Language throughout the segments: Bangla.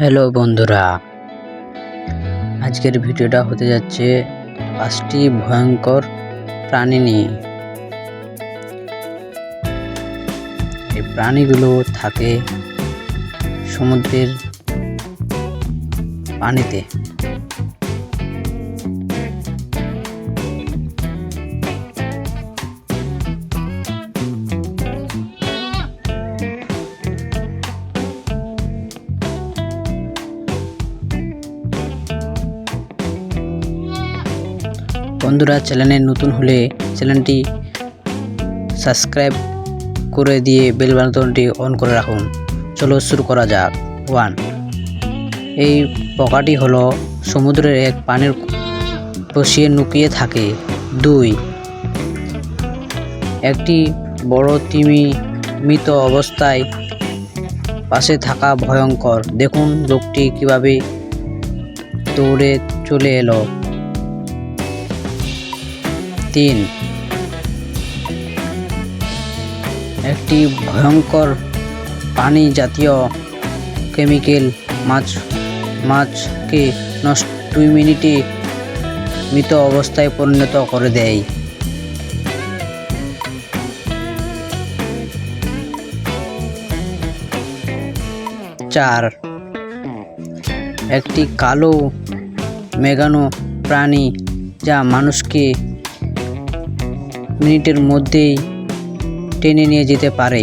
হ্যালো বন্ধুরা, আজকের ভিডিওটা হতে যাচ্ছে পাঁচটি ভয়ঙ্কর প্রাণী নিয়ে। এই প্রাণীগুলো থাকে সমুদ্রের পানিতে। বন্ধুরা, চ্যানেলে নতুন হলে চ্যানেলটি সাবস্ক্রাইব করে দিয়ে বেল বাটনটি অন করে রাখুন। চলো শুরু করা যাক। ওয়ান, এই পোকাটি হলো সমুদ্রের এক পানির বসিয়ে লুকিয়ে থাকে। দুই, একটি বড় তিমি মৃত অবস্থায় পাশে থাকা ভয়ঙ্কর। দেখুন, লোকটি কীভাবে দৌড়ে চলে এলো। তিন একটি ভয়ঙ্কর পানি জাতীয় কেমিক্যাল মাছ, মাছকে নষ্ট দুই মিনিটে মৃত অবস্থায় পরিণত করে দেয়। চার। একটি কালো মেঘানো প্রাণী যা মানুষকে মিনিটের মধ্যেই টেনে নিয়ে যেতে পারে।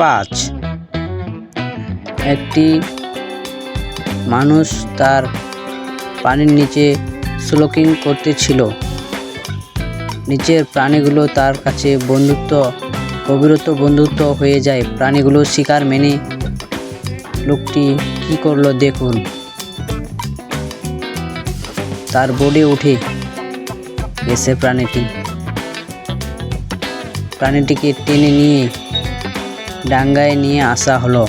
পাঁচ। একটি মানুষ তার পানির নিচে স্লোকিং করতেছিল। নিচের প্রাণীগুলো তার কাছে বন্ধুত্ব গভীরত্ব বন্ধুত্ব হয়ে যায়। প্রাণীগুলো শিকার মেনে লোকটি কি করল দেখুন। তার বোর্ডে উঠে গেছে প্রাণীটি। প্রাণীটিকে টেনে নিয়ে ডাঙ্গায় নিয়ে আসা হলো।